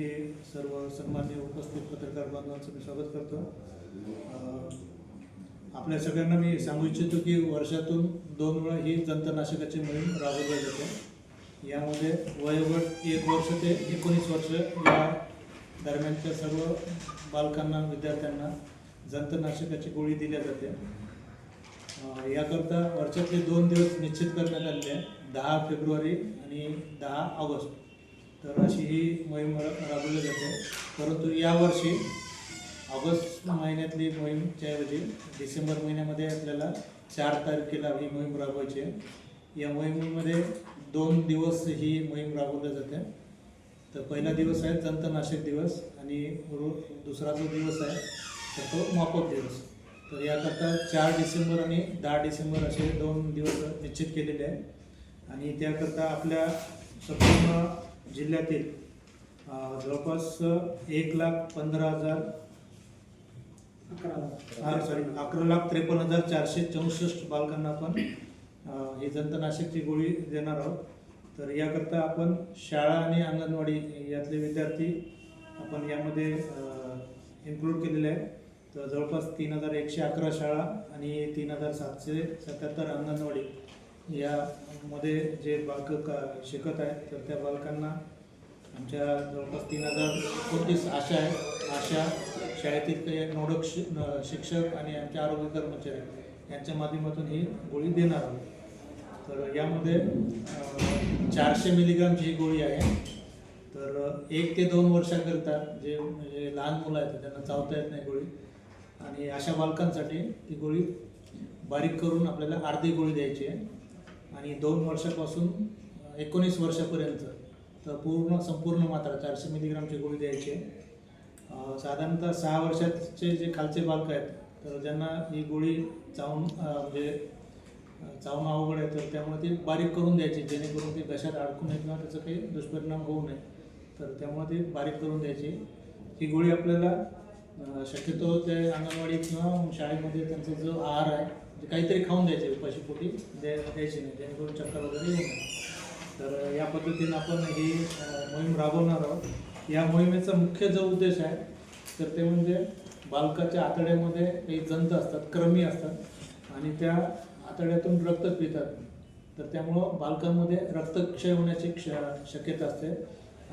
येथे सर्व सन्मान्य उपस्थित पत्रकार बांधवांचं मी स्वागत करतो. आपल्या सगळ्यांना मी सांगू इच्छितो की वर्षातून दोन वेळा ही जंतनाशकाची मोहीम राबवली जाते. यामध्ये वयोगट एक वर्ष ते एकोणीस वर्ष या दरम्यानच्या सर्व बालकांना विद्यार्थ्यांना जंतनाशकाची गोळी दिल्या जाते. याकरता वर्षातले दोन दिवस निश्चित करण्यात आलेले आहे. दहा फेब्रुवारी आणि दहा ऑगस्ट. तर अशी ही मोहीम रा- राबवली जाते. परंतु यावर्षी ऑगस्ट महिन्यातली मोहीमच्या ऐवजी डिसेंबर महिन्यामध्ये आपल्याला चार तारखेला ही मोहीम राबवायची आहे. या मोहिमेमध्ये दोन दिवस ही मोहीम राबवली जाते. तर पहिला दिवस आहे जंतनाशक दिवस आणि रो दुसरा जो दिवस आहे तर तो मापक दिवस. तर याकरता चार डिसेंबर आणि दहा डिसेंबर असे दोन दिवस निश्चित केलेले आहे. आणि त्याकरता आपल्या संपूर्ण जिल्ह्यातील जवळपास एक लाख पंधरा हजार सॉरी अकरा लाख त्रेपन्न हजार चारशे चौसष्ट बालकांना आपण हे ही जंतनाशकची गोळी देणार आहोत. तर याकरता आपण शाळा आणि अंगणवाडी यातले विद्यार्थी आपण यामध्ये इन्क्लूड केलेले आहे तर जवळपास तीन हजार एकशे अकरा शाळा आणि तीन हजार सातशे सत्याहत्तर अंगणवाडी यामध्ये जे बालक का शिकत आहेत तर त्या बालकांना आमच्या जवळपास तीन हजार एकोणतीस आशा आहेत आशा शाळेतील काही नोडक शि शिक्षक आणि आमचे आरोग्य कर्मचारी यांच्या माध्यमातून ही गोळी देणार आहोत. तर यामध्ये चारशे मिलीग्रामची ही गोळी आहे. तर एक ते दोन वर्षाकरिता जे म्हणजे लहान मुलं आहेत त्यांना चावता येत नाही गोळी. आणि अशा बालकांसाठी ती गोळी बारीक करून आपल्याला अर्धी गोळी द्यायची आहे. आणि दोन वर्षापासून एकोणीस वर्षापर्यंत तर पूर्ण संपूर्ण मात्रा चारशे मिलीग्रामची गोळी द्यायची. आहे साधारणतः सहा वर्षाचे जे खालचे बालक आहेत तर ज्यांना ही गोळी चावून म्हणजे चावणं अवघड आहे तर त्यामुळे ती बारीक करून द्यायची जेणेकरून ते घशात अडकू नये किंवा त्याचा काही दुष्परिणाम होऊ नये. तर त्यामुळे ते बारीक करून द्यायची. ही गोळी आपल्याला शक्यतो ते अंगणवाडी किंवा शाळेमध्ये त्यांचा जो आहार आहे म्हणजे काहीतरी खाऊन द्यायचे उपाशी पोटी द्यायची नाही. जेणेकरून चक्कर वगैरे येऊ नये. तर या पद्धतीनं आपण ही मोहीम राबवणार आहोत. या मोहिमेचा मुख्य जो उद्देश आहे तर ते म्हणजे बालकाच्या आतड्यामध्ये काही जंत असतात क्रमी असतात. आणि त्या आतड्यातून रक्त पितात. तर त्यामुळं बालकांमध्ये रक्तक्षय होण्याची क्ष शक्यता असते.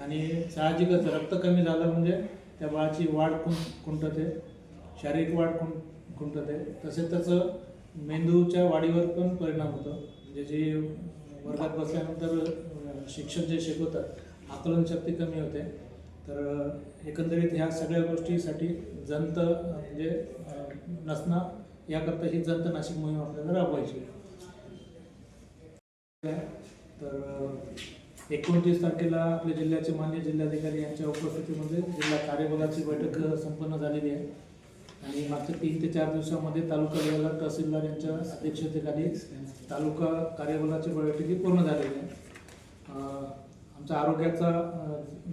आणि साहजिकच रक्त कमी झालं म्हणजे त्या बाळाची वाढ खुं खुंटते शारीरिक वाढ खुं खुंटते तसेच त्याचं मेंदूच्या वाढीवर पण परिणाम होतो. म्हणजे जे वर्गात बसल्यानंतर शिक्षक जे शिकवतात आकलनशक्ती कमी होते. तर एकंदरीत ह्या सगळ्या गोष्टीसाठी जंत म्हणजे नसणं याकरता ही जंत नाशिक मोहीम आपल्याला राबवायची तर एकोणतीस तारखेला आपल्या जिल्ह्याचे मान्य जिल्हाधिकारी यांच्या उपस्थितीमध्ये जिल्हा कार्यबलाची बैठक संपन्न झालेली आहे. आणि मागच्या तीन ते चार दिवसामध्ये तालुका लेवलला तहसीलदार यांच्या अध्यक्षतेखाली तालुका कार्यबलाची बैठकी पूर्ण झालेली आहे. आमचा आरोग्याचा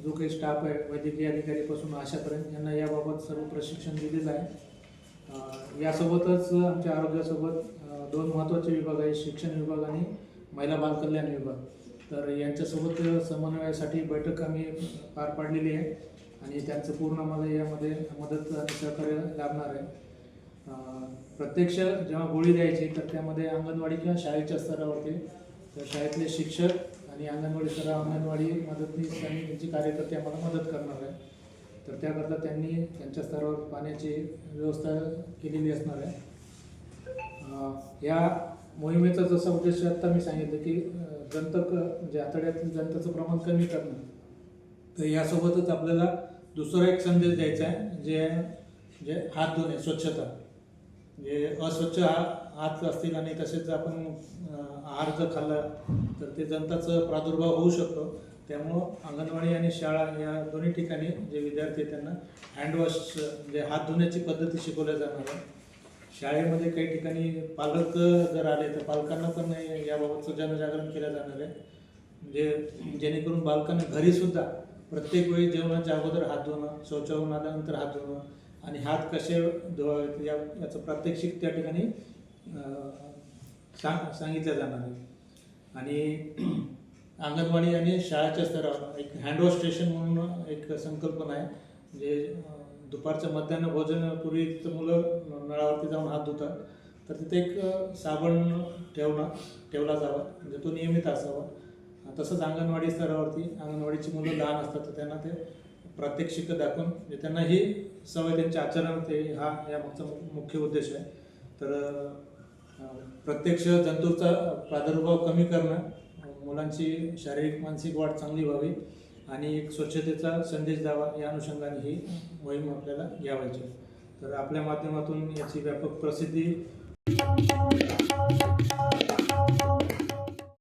जो काही स्टाफ आहे वैद्यकीय अधिकारीपासून आशापर्यंत यांना याबाबत सर्व प्रशिक्षण दिलेलं आहे. यासोबतच आमच्या आरोग्यासोबत दोन महत्त्वाचे विभाग आहे शिक्षण विभाग आणि महिला बालकल्याण विभाग. तर यांच्यासोबत समन्वयासाठी बैठक आम्ही पार पाडलेली आहे. आणि त्यांचं पूर्ण मला यामध्ये मदत आणि सहकार्य लाभणार आहे. प्रत्यक्ष जेव्हा गोळी द्यायची तर त्यामध्ये अंगणवाडी किंवा शाळेच्या स्तरावरती तर शाळेतले शिक्षक आणि अंगणवाडी स्तरा अंगणवाडी मदतनीस आणि त्यांचे कार्यकर्ते आम्हाला मदत करणार आहे. तर त्याकरता त्यांनी त्यांच्या स्तरावर पाण्याची व्यवस्था केलेली असणार आहे. या मोहिमेचा जसा उद्देश आत्ता मी सांगितलं की जंतक म्हणजे आतड्यातील जंताचं प्रमाण कमी करणं. तर यासोबतच आपल्याला दुसरा एक संदेश द्यायचा आहे जे जे हात धुणे स्वच्छता. जे अस्वच्छ हा हात असतील आणि तसेच आपण आहार जर खाल्ला तर ते जंताचं प्रादुर्भाव होऊ शकतो. त्यामुळं अंगणवाडी आणि शाळा या दोन्ही ठिकाणी जे विद्यार्थी त्यांना हँडवॉश जे हात धुण्याची पद्धती शिकवल्या जाणार आहे. शाळेमध्ये काही ठिकाणी पालक जर आले तर पालकांना पण याबाबतचं जनजागरण केलं जाणार आहे. म्हणजे जेणेकरून बालकांना घरीसुद्धा प्रत्येक वेळी जेवणाच्या अगोदर हात धुणं शौचावरून आल्यानंतर हात धुणं आणि हात कसे धुवावेत या याचं प्रात्यक्षिक त्या ठिकाणी सांग सांगितलं जाणार आहे. आणि अंगणवाडी आणि शाळेच्या स्तरावर एक हँडवॉश स्टेशन म्हणून एक संकल्पना आहे. म्हणजे दुपारचं दुपारच्या मध्यान्ह भोजनापूर्वी तिथं मुलं नळावरती जाऊन हात धुतात. तर तिथे एक साबण ठेवणं ठेवला जावा. म्हणजे तो नियमित असावा. तसंच अंगणवाडी स्तरावरती अंगणवाडीची मुलं लहान असतात तर त्यांना ते प्रात्यक्षिक दाखवून म्हणजे त्यांना ही सवय त्यांच्या आचरण ते हा यामागचा मुख्य उद्देश आहे. तर प्रत्यक्ष जंतूचा प्रादुर्भाव कमी करणं मुलांची शारीरिक मानसिक वाढ चांगली व्हावी आणि एक स्वच्छतेचा संदेश द्यावा या अनुषंगाने ही मोहीम आपल्याला घ्यावायची. तर आपल्या माध्यमातून याची व्यापक प्रसिद्धी